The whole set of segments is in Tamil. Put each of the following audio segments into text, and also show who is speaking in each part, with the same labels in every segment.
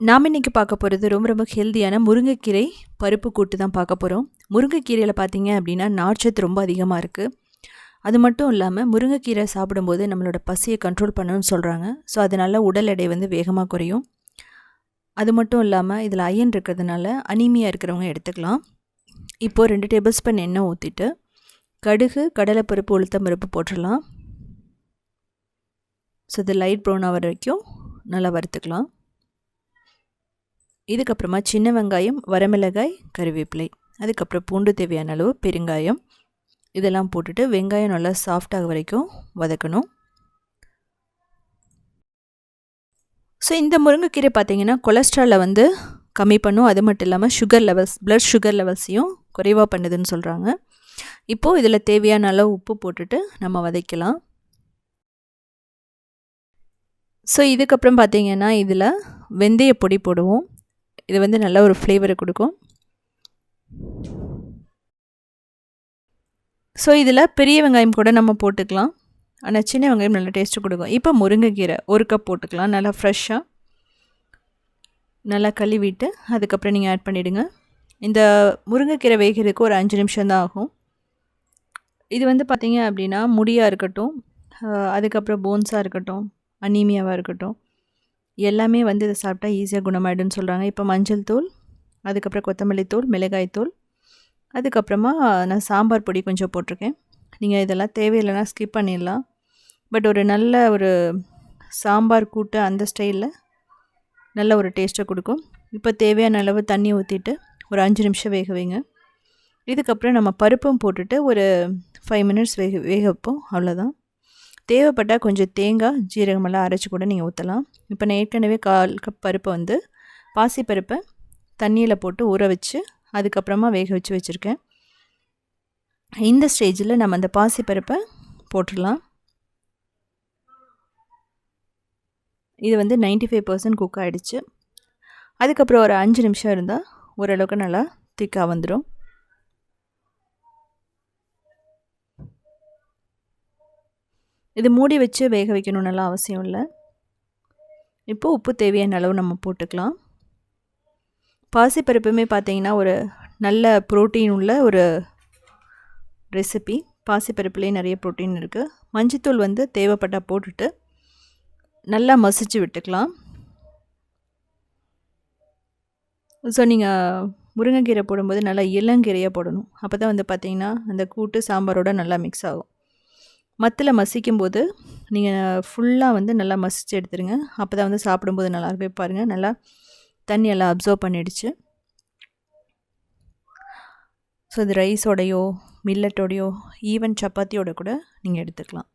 Speaker 1: நாம் இன்றைக்கி பார்க்க போகிறது ரொம்ப ரொம்ப ஹெல்த்தியான முருங்கைக்கீரை பருப்பு கூட்டு தான் பார்க்க போகிறோம் முருங்கைக்கீரையில் பார்த்தீங்க அப்படின்னா நார்ச்சத்து ரொம்ப அதிகமாக இருக்குது அது மட்டும் இல்லாமல் முருங்கைக்கீரை சாப்பிடும்போது நம்மளோட பசியை கண்ட்ரோல் பண்ணணும்னு சொல்கிறாங்க ஸோ அதனால் உடல் எடை வந்து வேகமாக குறையும். அது மட்டும் இல்லாமல் இதில் அயன் இருக்கிறதுனால அனீமியாக இருக்கிறவங்க எடுத்துக்கலாம். இப்போது ரெண்டு டேபிள் ஸ்பூன் எண்ணெய் ஊற்றிட்டு கடுகு கடலைப்பருப்பு உளுத்தம் பருப்பு போட்டுடலாம். ஸோ இது லைட் ப்ரௌன் ஆகிற வரைக்கும் நல்லா வறுத்துக்கலாம். இதுக்கப்புறமா சின்ன வெங்காயம் வரமிளகாய் கருவேப்பிலை. அதுக்கப்புறம் பூண்டு தேவையான அளவு பெருங்காயம். இதெல்லாம் போட்டுட்டு வெங்காயம் நல்லா சாஃப்டாக வரைக்கும் வதக்கணும். ஸோ இந்த முருங்கைக்கீரை பார்த்திங்கன்னா கொலஸ்ட்ராலை வந்து கம்மி பண்ணும். அது மட்டும் இல்லாமல் சுகர் லெவல்ஸ் ப்ளட் சுகர் லெவல்ஸையும் குறைவாக பண்ணுதுன்னு சொல்கிறாங்க இப்போது இதில் தேவையான அளவு உப்பு போட்டுட்டு நம்ம வதக்கலாம். ஸோ இதுக்கப்புறம் பார்த்திங்கன்னா இதில் வெந்தய பொடி போடுவோம். இது வந்து நல்ல ஒரு ஃப்ளேவரை கொடுக்கும். ஸோ இதில் பெரிய வெங்காயம் கூட நம்ம போட்டுக்கலாம். ஆனால் சின்ன வெங்காயம் நல்லா டேஸ்ட்டு கொடுக்கும். இப்போ முருங்கைக்கீரை ஒரு கப் போட்டுக்கலாம். நல்லா ஃப்ரெஷ்ஷாக நல்லா கழுவிட்டு அதுக்கப்புறம் நீங்கள் ஆட் பண்ணிவிடுங்க இந்த முருங்கைக்கீரை வேகிறதுக்கு ஒரு அஞ்சு நிமிஷம் தான் ஆகும். இது வந்து பார்த்திங்க அப்படின்னா முடியாக இருக்கட்டும் அதுக்கப்புறம் போன்ஸாக இருக்கட்டும் அனீமியாவாக இருக்கட்டும் எல்லாமே வந்து இதை சாப்பிட்டா ஈஸியாக குணமாயிடும்னு சொல்கிறாங்க இப்போ மஞ்சள் தூள் அதுக்கப்புறம் கொத்தமல்லி தூள் மிளகாய் தூள் அதுக்கப்புறமா நான் சாம்பார் பொடி கொஞ்சம் போட்டிருக்கேன். நீங்கள் இதெல்லாம் தேவையில்லைனா ஸ்கிப் பண்ணிடலாம். பட் ஒரு நல்ல ஒரு சாம்பார் கூட்டு அந்த ஸ்டைலில் நல்ல ஒரு டேஸ்ட்டை கொடுக்கும். இப்போ தேவையான அளவு தண்ணி ஊற்றிட்டு ஒரு அஞ்சு நிமிஷம் வேக வைங்க. இதுக்கப்புறம் நம்ம பருப்பும் போட்டுட்டு ஒரு ஃபைவ் மினிட்ஸ் வேக வேக வைப்போம். அவ்வளோதான் தேவைப்பட்டால் கொஞ்சம் தேங்காய் ஜீரகமெல்லாம் அரைச்சி கூட நீங்கள் ஊற்றலாம் இப்போ நான் ஏற்கனவே கால் கப் பருப்பை வந்து பாசி பருப்பை தண்ணியில் போட்டு ஊற வச்சு அதுக்கப்புறமா வேக வச்சு வச்சுருக்கேன். இந்த ஸ்டேஜில் நம்ம அந்த பாசி பருப்பை போட்டுடலாம். இது வந்து நைன்டி ஃபைவ் பர்சன்ட் குக் ஆகிடுச்சு அதுக்கப்புறம் ஒரு அஞ்சு நிமிஷம் இருந்தால் ஓரளவுக்கு நல்லா திக்காக வந்துடும் இது மூடி வச்சு வேக வைக்கணுன்னெல்லாம் அவசியம் இல்லை. இப்போது உப்பு தேவையான அளவு நம்ம போட்டுக்கலாம். பாசிப்பருப்புமே பார்த்தீங்கன்னா ஒரு நல்ல ப்ரோட்டீன் உள்ள ஒரு ரெசிபி பாசிப்பருப்புலேயே நிறைய ப்ரோட்டீன் இருக்குது மஞ்சத்தூள் வந்து தேவைப்பட்டால் போட்டுட்டு நல்லா மசிச்சு விட்டுக்கலாம். ஸோ நீங்கள் முருங்கைக்கீரை போடும்போது நல்லா இளங்கீரையாக போடணும். அப்போ தான் வந்து பார்த்திங்கன்னா அந்த கூட்டு சாம்பாரோட நல்லா மிக்ஸ் ஆகும். மத்தில் மசிக்கும்போது நீங்கள் ஃபுல்லாக வந்து நல்லா மசித்து எடுத்துருங்க. அப்போ தான் வந்து சாப்பிடும்போது நல்லா இருக்கும் பாருங்கள் நல்லா தண்ணி எல்லாம் அப்சர்வ் பண்ணிடுச்சு. ஸோ இது ரைஸோடையோ மில்லட்டோடையோ ஈவன் சப்பாத்தியோட கூட நீங்கள் எடுத்துக்கலாம்.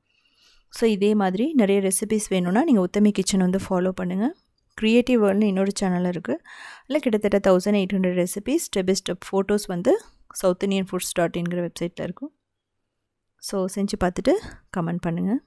Speaker 1: ஸோ இதே மாதிரி நிறைய ரெசிபிஸ் வேணும்னா நீங்கள் உத்தமி கிச்சன் வந்து ஃபாலோ பண்ணுங்கள் க்ரியேட்டிவ் வேர்ல்டு இன்னொரு சேனல் இருக்குது அதில் கிட்டத்தட்ட thousand eight hundred recipes step by step photos வந்து சவுத் இண்டியன் ஃபுட்ஸ் டாட் இன்கிற வெப்சைட்டில் இருக்கும். ஸோ செஞ்சு பார்த்துட்டு கமெண்ட் பண்ணுங்கள்